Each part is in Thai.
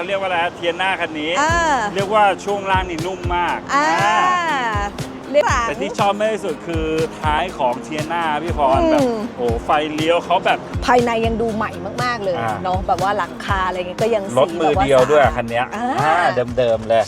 เขาเรียกว่าอะไรเทียนหน้าคันนี้อ่าเรียกว่าช่วงล่างนี่นุ่มมากอ่าอ่าเรียกว่าแต่ที่ชอบมากที่สุดคือท้ายของเทียนหน้าพี่พรอืม แบบโอ้ไฟเลี้ยวเขาแบบ ภายในยังดูใหม่มาก ๆ เลยอ่า เนาะแบบว่าหลังคาอะไรเงี้ยก็ยังรถสีมือแบบาเดียวด้วยสะอาคันเนี้ยอ่า อ่าเดิมๆเลย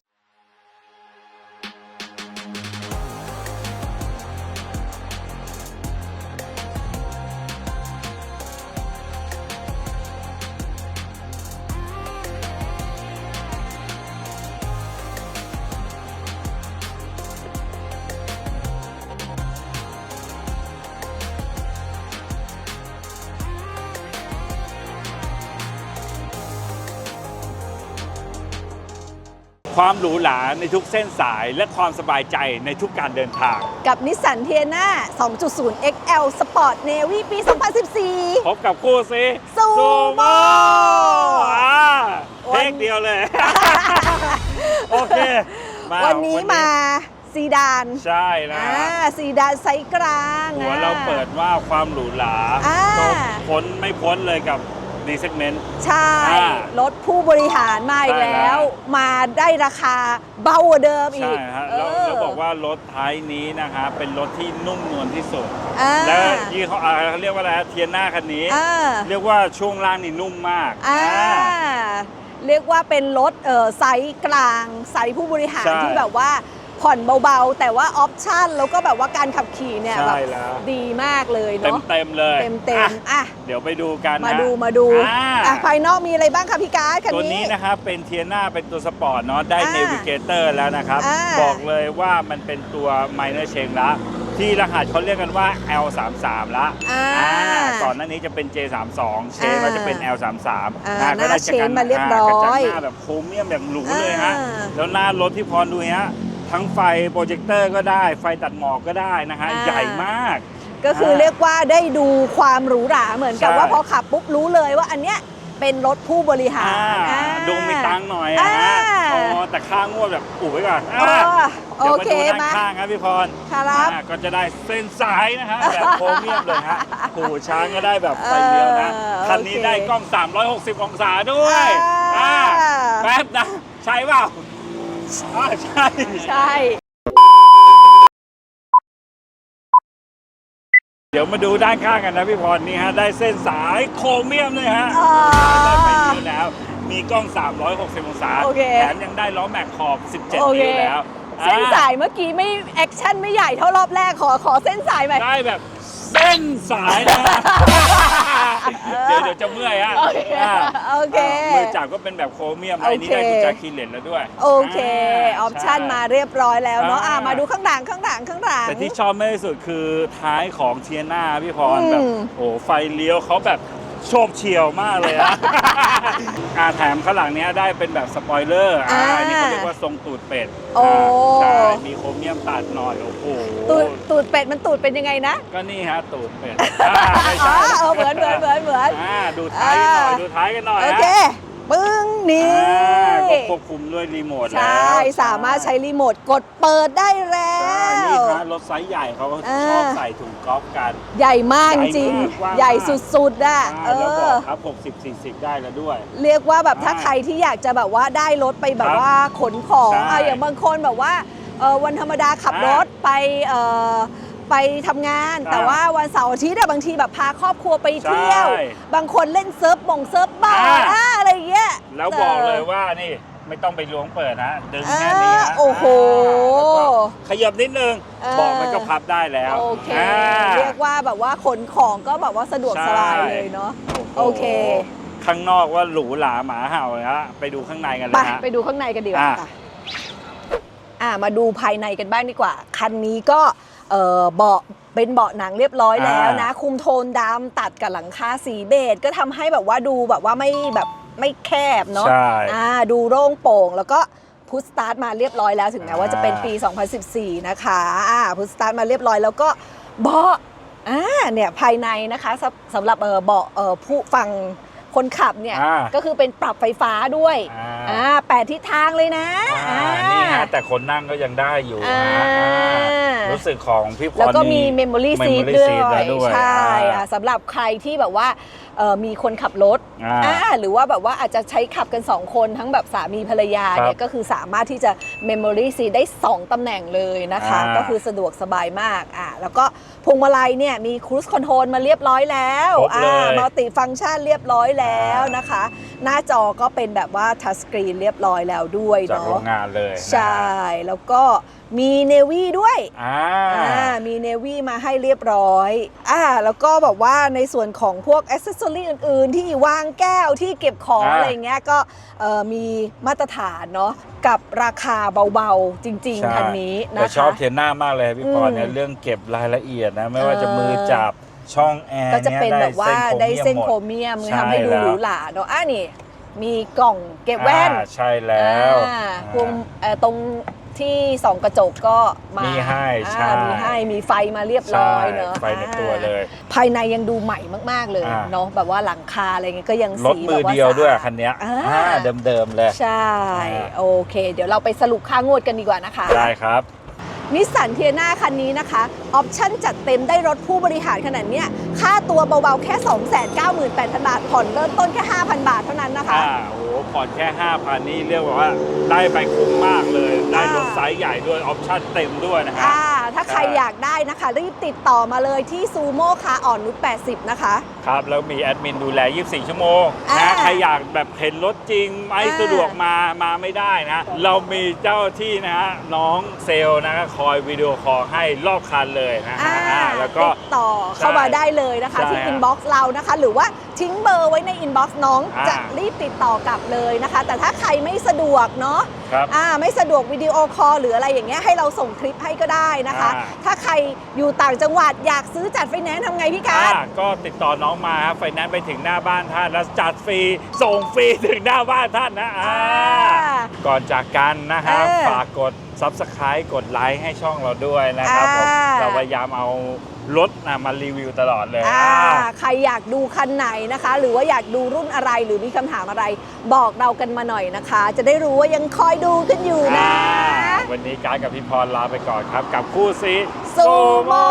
ความหรูหราในทุกเส้นสายและความสบายใจในทุกการเดินทาง กับนิสสันเทียนา2.0 XL Sport Navy ปี 2014 พบกับคู่ซีซูโม่โม่อ่าวัเพนลงเดียวเลย โอเคมาวันนี้มาซีดาน ใช่นะอ่าซีดานไซส์กลางหัวอ่เราเปิดว่าความหรูหราอ่า ก็พ้นไม่พ้นเลยกับ ดีเซกเมนต์ ใช่ อ่ารถผู้บริหารมาอีกใช่แล้แล้ววมาได้ราคาเบากว่าเดิมอีใช่กฮะเอแล้วอแล้วบอกว่ารถไทยนี้นะฮะเป็นรถที่นุ่มนวลที่สุด อ่าแล้วยี่เขาอ่าเขาเรียกว่าอะไรฮะเทียนหน้าคันนี้ อ่าเรียกว่าช่วงล่างนี่นุ่มมากอ่าอ่า เรียกว่าเป็นรถเออไซส์กลางไซส์ผู้บริหารใช่ ที่แบบว่า ผ่อนเบาๆ แต่ว่าออปชั่นแล้วก็แบบว่าการขับขี่เนี่ยใช่แบบแล้ว ดีมากเลยเต็มเนาะเต็มๆเลยเต็มเต็มอะๆอะ เดี๋ยวไปดูกันมานะดูมาดูอ่า อะภายนอกมีอะไรบ้างคะพี่การ์ดคันตัวนี้ นี้นะครับเป็นเทียน่าเป็นตัวสปอร์ตเนาะได้อ่าเนวิเกเตอร์แล้วนะครับ อ่า บอกเลยว่ามันเป็นตัว minor change ละ ที่รหัสเขาเรียกกันว่า L33 ละอ่า อ่าก่อนหน้านี้จะเป็น J32 เชนอ่ามันจะเป็น L33 อ่าอ่าก็ได้หน้าเชนมาเรียบร้อยกระจังหน้าแบบโครเมียมแบบหรูเลยฮะ อ่า แล้วหน้ารถที่พรดูฮะ ทั้งไฟโปรเจคเตอร์ก็ได้ ไฟตัดหมอกก็ได้นะฮะ อ่า ใหญ่มาก ก็คือเรียกว่าได้ดูความหรูหราเหมือนกับใช่ ว่าพอขับปุ๊บรู้เลยว่าอันเนี้ยเป็นรถผู้บริหารอ่า อ่าดูมีตังค์หน่อยอะฮะอ่า อ๋อแต่ค่างวดแบบอุบไว้ก่อนเออ่าอโอเดี๋ยวเคมาดูด้านมาข้างครับพี่พร ครับ อ่าก็จะได้เส้นสายนะฮะ แบบโครเมียมเลยฮะหูช้างก็ได้แบบไฟเลี้ยวนะ เออคันนี้โอเค ได้กล้อง 360 องศาด้วยอ่าอ่าแป๊บนะ ใช่เปล่า อ่าใช่ใช่ เดี๋ยวมาดูด้านข้างกันนะพี่พรนี่ฮะได้เส้นสายโครเมียมเลยฮะอ่าได้ไฟเลี้ยวแล้วมีกล้อง 360 องศาโอเคแถมยังได้ล้อแม็กขอบ 17โอเค นิ้วแล้วเส้นอ่สายเมื่อกี้ไม่แอคชั่นไม่ใหญ่เท่า รอบแรกขอขอเส้นสายใหม่ได้แบบ เส้นสายนะ เดี๋ยวเดี๋ยวจะเมื่อยฮะโอเคอ่าโอเค มือจับก็เป็นแบบโครเมียมโอเคไอ้นี่ได้กุญแจคีย์เลนแล้วด้วยโอเคาออปชั่นใช่มาเรียบร้อยแล้วเนาะอ่า อ่ามาดูข้างหลังข้างหลังข้างหลัง แต่ที่ชอบมากที่สุดคือท้ายของเทียนาพี่พรอืมแบบโอ้ไฟเลี้ยวเขาแบบ โชบเฉียวมากเลยอะ อาแถมข้างหลังเนี้ยได้เป็นแบบสปอยเลอร์อ่าอ่าอันนี้เขาเรียกว่าทรงตูดเป็ดโอ้าใช่ มีโครเมียมตัดหน่อย โอ้โห ตูดตูดเป็ดมันตูดเป็นยังไงนะก็นี่ฮะตูดเป็ดอ่าไม่อ๋อใช่เออเหมือนเหมือนเหมือนเหมือน อ่าดูท้ายกันหน่อย อ่า ดูท้ายกันหน่อยโอฮะ เค ปึ้งนี่อ่า ก็ควบคุมด้วยรีโมทใชแล้ว่สามารถใช้รีโมทกดเปิดได้แล้ใช่วนี่ฮะรถไซส์ใหญ่เขาก็อ่า ชอบใส่ถุงกอล์ฟกัน ใหญ่มากใหญ่จริงมากกว้างใหญ่มากสุดๆอะเออ่าแล้วบออกครับ 60 40 ได้แล้วด้วย เรียกว่าแบบถ้าอ่าใครที่อยากจะแบบว่าได้รถไปแบครับบว่าขนของใช่อะอย่างบางคนแบบว่าเออวันธรรมดาขับอ่ารถไปเออ ไปทำงานอ่าแต่ว่าวันเสาร์อาทิตย์อะบางทีแบบพาครอบครัวไปเที่ยวใช่บางคนเล่นเซิร์ฟบงเซิร์ฟบาร์อ่าอะอะไรอย่างเงี้ยแล้วบอกเลยว่านี่ไม่ต้องไปล้วงเปิดนะดึงแค่นี้อ่าฮะโอ้โหแล้วก็ขยับนิดนึงเออบอกมันก็พับได้แล้วโอเคอ่าเรียกว่าแบบว่าขนของก็แบบว่าสะดวกสบายเลยเนาะโอ้โหโอเค ข้างนอกว่าหรูหราหมาเห่าเลยฮะไปดูข้างในกันเลไปยฮะไปดูข้างในกันดีกว่าอะค่ะอะมาดูภายในกันบ้างดีกว่า คันนี้ก็ เออเบาะเป็นเบาะหนังเรียบร้อยแล้วนะ คุมโทนดำตัดกับหลังคาสีเบจก็ทำให้แบบว่าดูแบบว่าไม่แบบไม่แคบเนาะใช่อ่าดูโล่งโปร่งแล้วก็พุทสตาร์ทมาเรียบร้อยแล้วถึงแม้ว่าจะเป็นอ่าปี 2014 นะคะอ่าพุทสตาร์ทมาเรียบร้อยแล้วก็เบาะอ่าเนี่ยภายในนะคะสำสำหรับเออเบาะเออผู้ฟังคนขับเนี่ยอ่าก็คือเป็นปรับไฟฟ้าด้วยอ่าอ่าแปดทิศทางเลยนะอ่านี่ฮะแต่คนนั่งก็ยังได้อยู่อ่าฮะอ่า รู้สึกของพี่พรแล้วก็มีนี่ Memory Seat Memory ด้วย Seat แล้วด้วยใช่อ่า อะสำหรับใครที่แบบว่าเอ่อมีคนขับรถอ่าอ่าหรือว่าแบบว่าอาจจะใช้ขับกัน 2 คนทั้งแบบสามีภรรยาเนี่ครัยบก็คือสามารถที่จะ Memory Seat ได้ 2 ตำแหน่งเลยนะคะ อ่าก็คือสะดวกสบายมากอะแล้วก็พวงมาลัยเนี่ยมี Cruise Control มาเรียบร้อยแล้วครบเลย มัลติฟัง c t ชันเรียบร้อยแล้วนะคะ หน้าจอก็เป็นแบบว่าทัชสกรีนเรียบร้อยแล้วด้วยจากโรเนาะ งงานเลยนะใช่ แล้วก็ มีเนวีด้วยอ่าอ่ามีเนวีมาให้เรียบร้อยอ่าแล้วก็แบบว่าในส่วนของพวกอ c เซสซอรี่อื่นๆ ที่วางแก้วที่เก็บของอ่าอะไรเงี้ยก็เอ่อมีมาตรฐานเนาะกับราคาเบาๆ จริงใช่ๆคันนี้แต่นะชอบคะเทยนหน้ามากเลยพี่พรเนี่ยอืมเรื่องเก็บรายละเอียดนะไม่ว่าจะเออมือจับช่องแอร์ก็จะเป็นยแบบว่าได้เส้นโครหมดเมียมใช่ทำให้ดูแล้วหรูหราเนาะอะนี่มีกล่องเก็บแว่นอ่าใช่แล้วอ่าพวงเอ่อตรง ที่ส่องกระจกก็มามีให้อ่าใช่มีให้มีไฟมาเรียบร้อยเนอะใช่ไฟในตัวเลย ภายในยังดูใหม่มาก ๆเลยอ่าเนาะแบบว่าหลังคาอะไรเงี้ยก็ยังรถสีมือแบบาเดียวด้วยสะอาคันเนี้ยอ่าอ่าเดิมๆเลย ใช่อ่าโอเค เดี๋ยวเราไปสรุปค่างวดกันดีกว่านะคะ ได้ครับ นิสสันเทียนาคันนี้นะคะ ออปชั่นจัดเต็มได้รถผู้บริหารขนาดเนี้ยค่าตัวเบาๆแค่ 298,000 บาท ผ่อนเริ่มต้นแค่ 5,000 บาทเท่านั้นนะคะอ่าโอ้โหผ่อนแค่ 5,000 นี่เรียกว่าได้ไปคุ้มมากเลย ได้รถไซส์ใหญ่ด้วย ออปชั่นเต็มด้วยนะฮะ อ่าถ้าใครใช่อยากได้นะคะ รีบติดต่อมาเลยที่ซูโม่คาอ่อนนุช80 นะคะ ครับ แล้วมีแอดมินดูแล 24 ชั่วโมงอ่านะใครอยากแบบเห็นรถจริงไม่อ่า สะดวกมามาไม่ได้นะ เรามีเจ้าที่นะฮะน้องเซลล์นะคอยวิดีโอคอลให้รอบคันเลยนะฮะอ่าอ่าแล้วก็ ติดต่อเข้ามาได้เลยนะคะ ใช่ที่ฮะ อินบ็อกซ์เรานะคะ หรือว่าทิ้งเบอร์ไว้ในอินบ็อกซ์น้องอ่าจะรีบติดต่อกลับเลยนะคะ แต่ถ้าใครไม่สะดวกเนาะครับอ่าไม่สะดวกวิดีโอคอลหรืออะไรอย่างเงี้ยให้เราส่งคลิปให้ก็ได้นะคะ อ่า ถ้าใครอยู่ต่างจังหวัดอยากซื้อจัดไฟแนนซ์ทำไงพี่การ อ่าก็ติดต่อน้องมาครับไฟแนนซ์ไปถึงหน้าบ้านท่าน แล้วจัดฟรี ส่งฟรีถึงหน้าบ้านท่านนะอ่าอ่าก่อนจากกันนะฮะเออฝากกด Subscribe กดไลค์ให้ช่องเราด้วยนะครับผมอ่า เราพยายามเอารถนะมารีวิวตลอดเลยอ่าอ่าใครอยากดูคันไหนนะคะ หรือว่าอยากดูรุ่นอะไรหรือมีคำถามอะไร บอกเรากันมาหน่อยนะคะ จะได้รู้ว่ายังคอยดูกันอยู่นะ วันนี้การดกับพี่พรลาไปก่อนครับ กับคู่ซีซูโม่